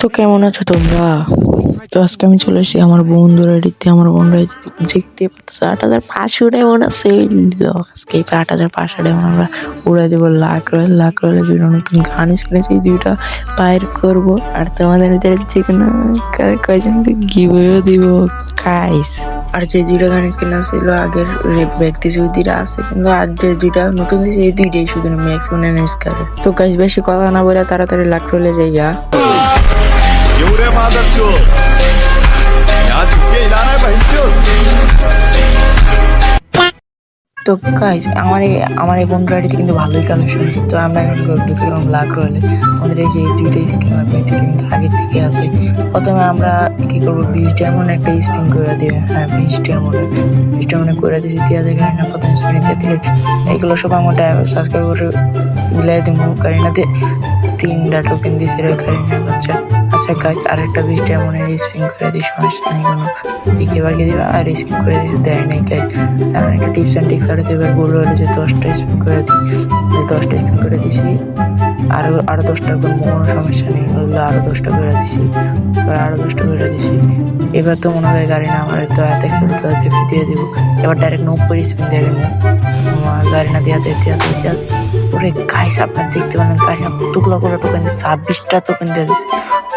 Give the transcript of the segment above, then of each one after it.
তো কেমন আছো তোমরা? তো আজকে আমি চলে এসেছি আমার বন্ধুরা এদিকে আমার বন্ধুরা দেখতে পাচ্ছি, আট হাজার পাঁচশো ডায়মন্ড আছে। আজকে আট হাজার পাঁচশো ডায়মন্ড আমরা উড়াই দেবো লাখ রয়েল লাখ রয়েলের দুটো নতুন গান কিনেছি দুইটা বাইর করব। আর তোমাদের ভিতরে যে কোনো কয়জন গিভও দিব খাইস আর যে দুইটা গান কিনা ছিল, আগের ব্যক্তি দুইটা আছে, কিন্তু আর যে দুইটা নতুন দিয়েছে এই দুইটাই শুধু ম্যাক্সিমাম স্কারে তো গাইস বেশি কথা না বলে তাড়াতাড়ি লাখ রয়েলে যাই এউরে মাদার চোর আজকে ইলানায় ভাই তো গাইজ আমার এই আমার এই বন্ধুর আইডিতে কিন্তু ভালোই কালেকশন আছে তো আমরা এখন করব দেখলাম লাখ রয়েলে আমাদের এই যে দুইটা স্কিন আছে এটা কিন্তু আগের থেকে আছে। প্রথমে আমরা কি করব বিশ ডায়মন্ড একটা স্পিন করে দিয়ে হ্যাঁ বিশ ডায়মন্ড বিশ ডায়মন্ড করে দিয়েছি, দিয়া যায় কারিনা প্রথমে স্পিন দিয়ে দিলে এগুলো সব আমার সাবস্ক্রাইব করে মিলাই দিব। কারিনাতে তিনটা টোকেন দিয়েছে কারিনার বাচ্চা। আচ্ছা গাছ, আরেকটা বিশ ডায়মন্ডের স্পিন করে দিই, সমস্যা নেই, কোনো দেখে এবার কি দিবা, আর স্কিপ করে দিয়েছে দেয় নাই গাছ তার মানে একটা টিপস অ্যান্ড টিক্স আর এবার বলল যে দশটা স্পিন করে দিই দশটা স্পিন করে দিছি, আরও আরও দশটা করব, কোনো সমস্যা নেই বলল আরও দশটা করে দিছি, এবার আরও দশটা করে দিছি। এবার তো মনে হয় গাড়ি না আমার দয়াতে খেলে দয়াতে দিয়ে দিব। এবার ডাইরেক্ট নব্বই স্পিন দিয়ে দেবো। গাড়ি না দেয় দেওয়া দেয় ওরে গাইস আপনার দেখতে পারেন গাড়ি না কতগুলো করে টোকেন ছাব্বিশটা টোকেন দিয়ে দিচ্ছে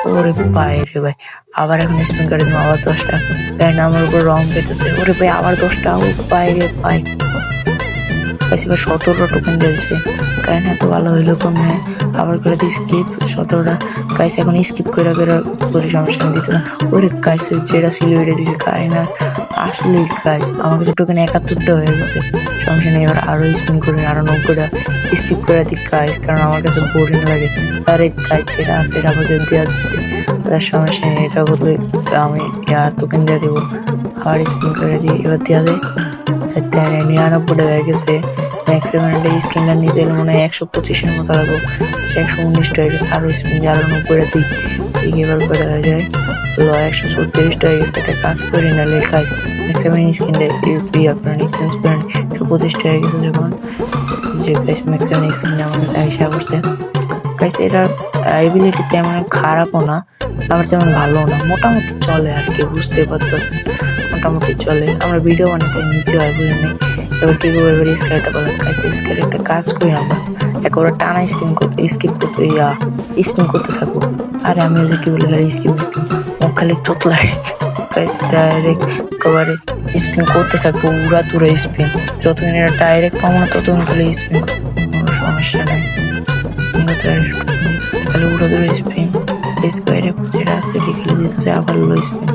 ওরে ভাই রে ভাই, আবার এখন স্পিন করে দিলাম আবার দশটা। প্যান্ট আমার উপর রং পেতেছে। ওরে ভাই, আবার দশটা, ও ভাই রে পাই গাইস এবার সতেরোটা টোকেন দিয়েছে কারণ এত ভালো হইল কম কমে আবার করে দিই স্কিপ সতেরোটা। গাইস এখন স্কিপ করে করে করে সমস্যা দিতে না। ওরে গাইস যেটা ছিল ওইটা দিয়েছে কারি না? আসলে কাজ আমার কাছে টোকেন একাত্তরটা হয়ে গেছে। সমস্যা নেই, এবার আরও স্পিন করে, আরও নব্বইটা স্কিপ করে দিই গাইস কারণ আমার কাছে বোরিং লাগে। আরে কাজ যেটা আছে, এটা আমাকে দেওয়া দিচ্ছে তার সমস্যা নেই, এটা বদলে আমি টোকেন দিয়ে দেবো। আবার স্পিন করে দিই, এবার দেওয়া দেয় নিরানব্বইটা হয়ে গেছে। ম্যাক্সিমাম স্ক্রিনটা নিতে গেলে মনে হয় একশো পঁচিশের মতো লাগবে। সে একশো উনিশটা হয়ে গেছে স্ক্রিন দিয়ে আরও নব্বইটা দিই। দিকে এবার করে হয়ে যায়, তো একশো ছত্রিশটা হয়ে গেছে কাজ করি নাহলে কাজ। ম্যাক্সিমাম স্ক্রিনটা ইয়ে করেন এক্সচেঞ্জ করেন। একশো পঁচিশটা হয়ে গেছে যখন, যে ম্যাক্সিমাম স্ক্রিনটা আমার কাছে আইসা করছে গাছ এটার এবিলিটি তেমন খারাপও না, আবার তেমন ভালো না। মোটামুটি চলে আর কি, বুঝতে পারতেছেন? মোটামুটি চলে। আমরা ভিডিও বানাতে নিতে হয় বুঝে নেই? এবার কি করব? এবার স্কেলটা বলার কাছে স্কেল একটা কাজ করি আমরা। একবার টানা স্কিম করতে স্কিপ করতে ইয়া স্পিন করতে থাকব। আরে আমি ওদের কি বলে গাড়ি স্কিম স্কিম মুখ খালি তোতলাই গাইস ডাইরেক্ট একেবারে স্পিন করতে থাকব উড়া তুরা স্পিন যতদিন এটা ডাইরেক্ট পাবো না, ততদিন খালি স্পিন করতে কোনো সমস্যা নেই। খালি উড়া তুরা স্পিন স্কোয়ারে যেটা এটা খেলে দিতেছে আবার লো স্পিন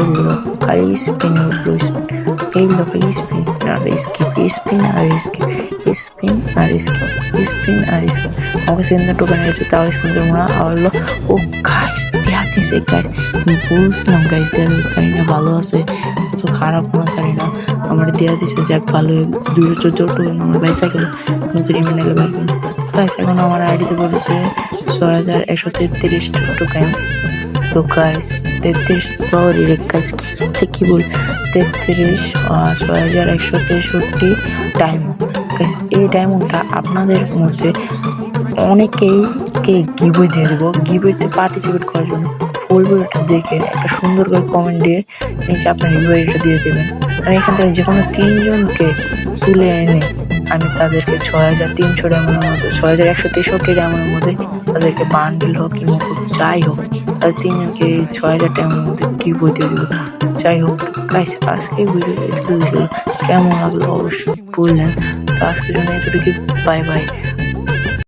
এগুলো খালি স্পিন লো স্পিন এইগুলো খালি স্পিন আর স্কিপ স্পিন আর স্কিপ স্পিন আর স্কিপ স্পিন আর স্কিপ আমাকে সেদিন টোকেন হয়েছে তাও স্পিন করব না আবার লো ও গাছ দেওয়া দিছে গাছ বলছিলাম গাছ দেওয়া কারি না ভালো আছে অত খারাপ না কারি না আমার দেওয়া দিছে যাক ভালো দুশো চোদ্দ টোকেন আমার বাইসাইকেল নতুন ইমেল এলে গাছ এখন আমার আইডিতে বলেছে ছয় হাজার একশো তেত্রিশ টোকেন। তো গাইস, তেত্রিশ সরি গাইস, কি বল? তেত্রিশ ছয় হাজার একশো তেষট্টি ডায়মন্ড গাইস, এই ডায়মন্ডটা আপনাদের মধ্যে অনেকেই কে গিবই দিয়ে দেবো। গিবইতে পার্টিসিপেট করার জন্য ফুল ভিডিওটা দেখে একটা সুন্দর করে কমেন্ট দিয়ে নিচে আপনার গিবইটা দিয়ে দেবেন। আমি এখান থেকে যে কোনো তিনজনকে তুলে এনে আমি তাদেরকে ছয় হাজার তিনশো ডায়মন্ডের মধ্যে, ছয় হাজার একশো তেষট্টি ডায়মন্ডের মধ্যে তাদেরকে বান্ডিল হোক কিংবা যাই হোক, তাদের তিনজনকে ছয় হাজার ডায়মন্ডের মধ্যে কী দিয়ে দেবো। যাই হোক গাইস আজকে ভিডিও এটুকু ছিল। কেমন লাগল অবশ্যই বললেন। তো আজকের জন্য এতটুকু বাই বাই